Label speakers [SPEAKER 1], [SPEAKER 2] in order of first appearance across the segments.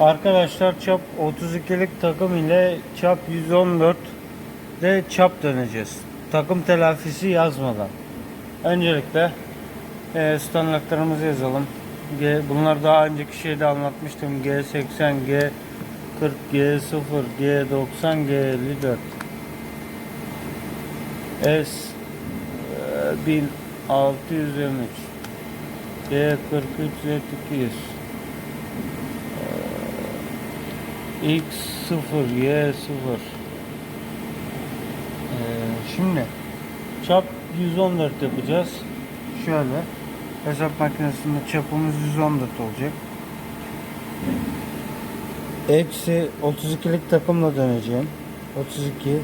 [SPEAKER 1] Arkadaşlar çap 32'lik takım ile çap 114 de çap döneceğiz. Takım telafisi yazmadan. Öncelikle e, standartlarımızı yazalım. G, bunlar daha önceki şeyde anlatmıştım. G80, G40, G0, G90, G54. S e, 1623 G43 Z200 X0 Y0 Ee, Şimdi çap 114 yapacağız. Şöyle hesap makinesinde çapımız 114 olacak. Eksi 32'lik takımla döneceğim. 32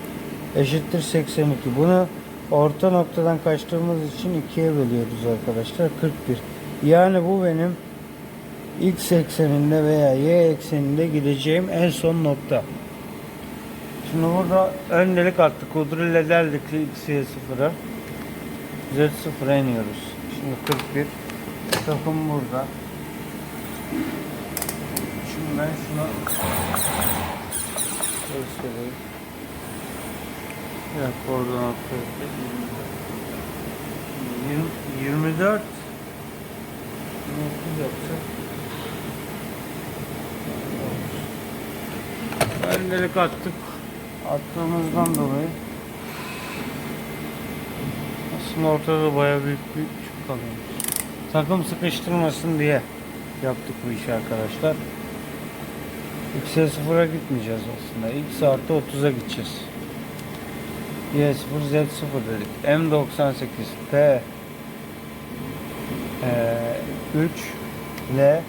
[SPEAKER 1] eşittir 82. Bunu orta noktadan kaçtığımız için ikiye bölüyoruz arkadaşlar. 41. Yani bu benim x ekseninde veya y ekseninde gideceğim en son nokta. Şimdi burada ön delik attık. Kudrille deldik x'ye sıfıra. Z sıfıra iniyoruz. Şimdi 41. Takım burada. Şimdi ben şunu göstereyim. Evet, koordinat 20, 24 Öndelik attık. Attığımızdan dolayı aslında ortada bayağı büyük bir çuk kalıyor. Takım sıkıştırmasın diye yaptık bu işi arkadaşlar. X'e sıfıra gitmeyeceğiz aslında. X artı 30'a gideceğiz. Y0 Z0 dedik. M98 P e, 3 L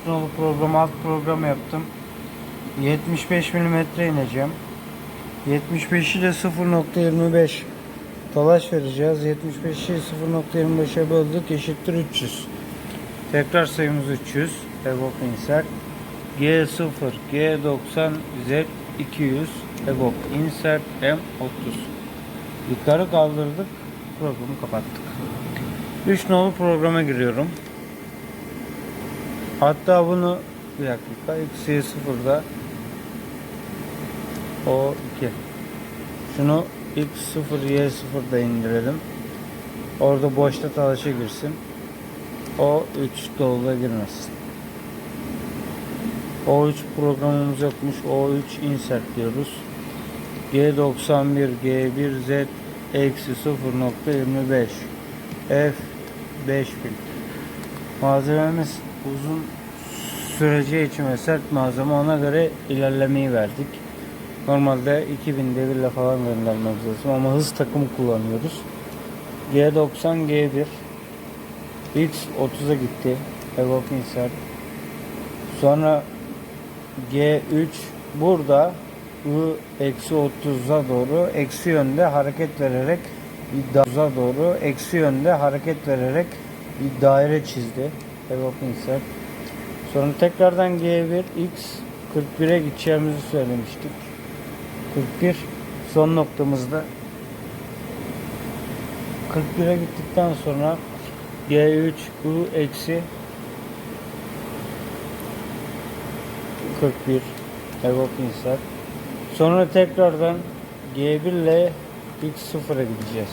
[SPEAKER 1] 3 nolu program alt program yaptım. 75 mm ineceğim. 75'i de 0.25 dolaş vereceğiz. 75'i 0.25'e böldük eşittir 300. Tekrar sayımız 300. Evok insert. G0, G90, Z200, Evok insert M30. Yukarı kaldırdık. Programı kapattık. 3 nolu programa giriyorum. Hatta bunu bir dakika eksi sıfırda o 2 şunu x0 y0 da indirelim. Orada boşta talaşa girsin. O 3 doluda girmesin. O3 programımız yokmuş. O3 insert diyoruz. G91 G1 Z eksi 0.25 F 5000 malzememiz uzun süreceği için ve sert malzeme ona göre ilerlemeyi verdik. Normalde 2000 devirle falan göndermemiz lazım ama hız takımı kullanıyoruz. G90 G1 X 30'a gitti. Evoke insert. Sonra G3 burada I eksi 30'a doğru eksi yönde hareket vererek da- doğru eksi yönde hareket vererek bir daire çizdi. Evoke insert. Sonra tekrardan G1 X 41'e gideceğimizi söylemiştik. 41 son noktamızda 41'e gittikten sonra G3 U eksi 41 Evoke insert. Sonra tekrardan G1 ile X0'a gideceğiz.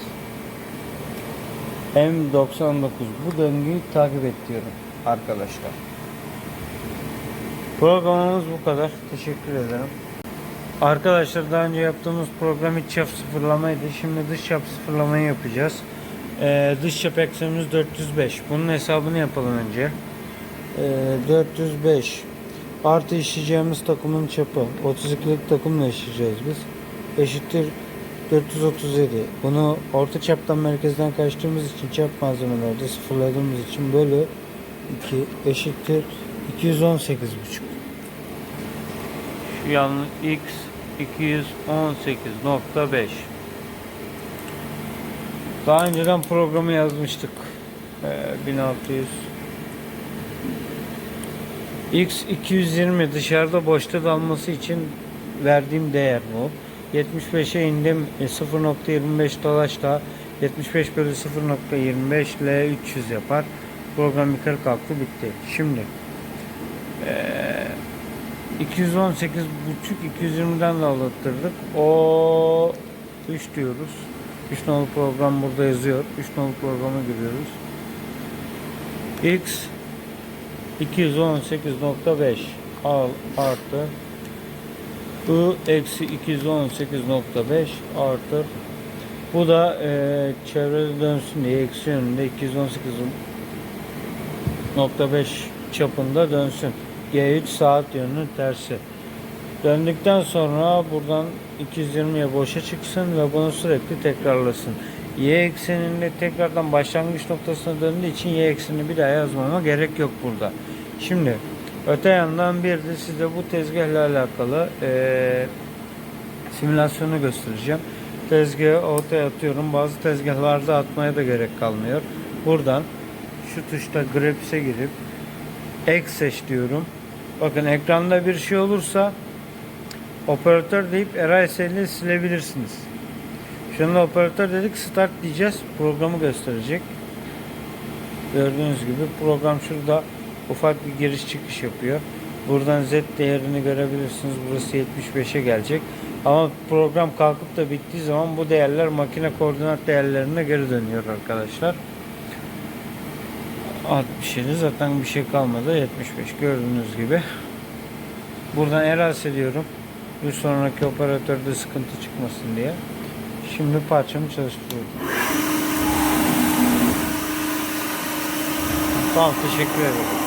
[SPEAKER 1] M99 bu döngüyü takip et diyorum arkadaşlar. Programımız bu kadar. Teşekkür ederim. Arkadaşlar daha önce yaptığımız program iç çap sıfırlamaydı. Şimdi dış çap sıfırlamayı yapacağız. Ee, dış çap eksenimiz 405. Bunun hesabını yapalım önce. Ee, 405 artı işleyeceğimiz takımın çapı 32'lik takımla işleyeceğiz biz. Eşittir 437. Bunu orta çaptan merkezden kaçtığımız için çap malzemelerde sıfırladığımız için bölü 2 eşittir 218 buçuk. Şu yanlış x 218.5 Daha önceden programı yazmıştık. Ee, 1600 X 220 dışarıda boşta dalması için verdiğim değer bu. 75'e indim e, 0.25 dolaşla 75 bölü 0.25 ile 300 yapar. Program yukarı kalktı bitti. Şimdi eee 218 buçuk 220'den de alıttırdık. O 3 diyoruz. 3 nolu program burada yazıyor. 3 nolu programa giriyoruz. X 218.5 al artı I eksi 218.5 artı bu da e, çevrede dönsün diye eksi yönünde 218.5 çapında dönsün. G3 saat yönünün tersi. Döndükten sonra buradan 220'ye boşa çıksın ve bunu sürekli tekrarlasın. Y ekseninde tekrardan başlangıç noktasına döndüğü için Y eksenini bir daha yazmama gerek yok burada. Şimdi öte yandan bir de size bu tezgahla alakalı eee simülasyonu göstereceğim. Tezgahı ortaya atıyorum. Bazı tezgahlarda atmaya da gerek kalmıyor. Buradan şu tuşta Graps'e girip X seç diyorum. Bakın ekranda bir şey olursa operatör deyip RSL'i silebilirsiniz. Şu anda operatör dedik start diyeceğiz. Programı gösterecek. Gördüğünüz gibi program şurada ufak bir giriş çıkış yapıyor. Buradan Z değerini görebilirsiniz. Burası 75'e gelecek. Ama program kalkıp da bittiği zaman bu değerler makine koordinat değerlerine geri dönüyor arkadaşlar. 67 zaten bir şey kalmadı. 75 gördüğünüz gibi. Buradan eras ediyorum. Bir sonraki operatörde sıkıntı çıkmasın diye. Şimdi parçamı çalıştırıyorum. Tamam teşekkür ederim.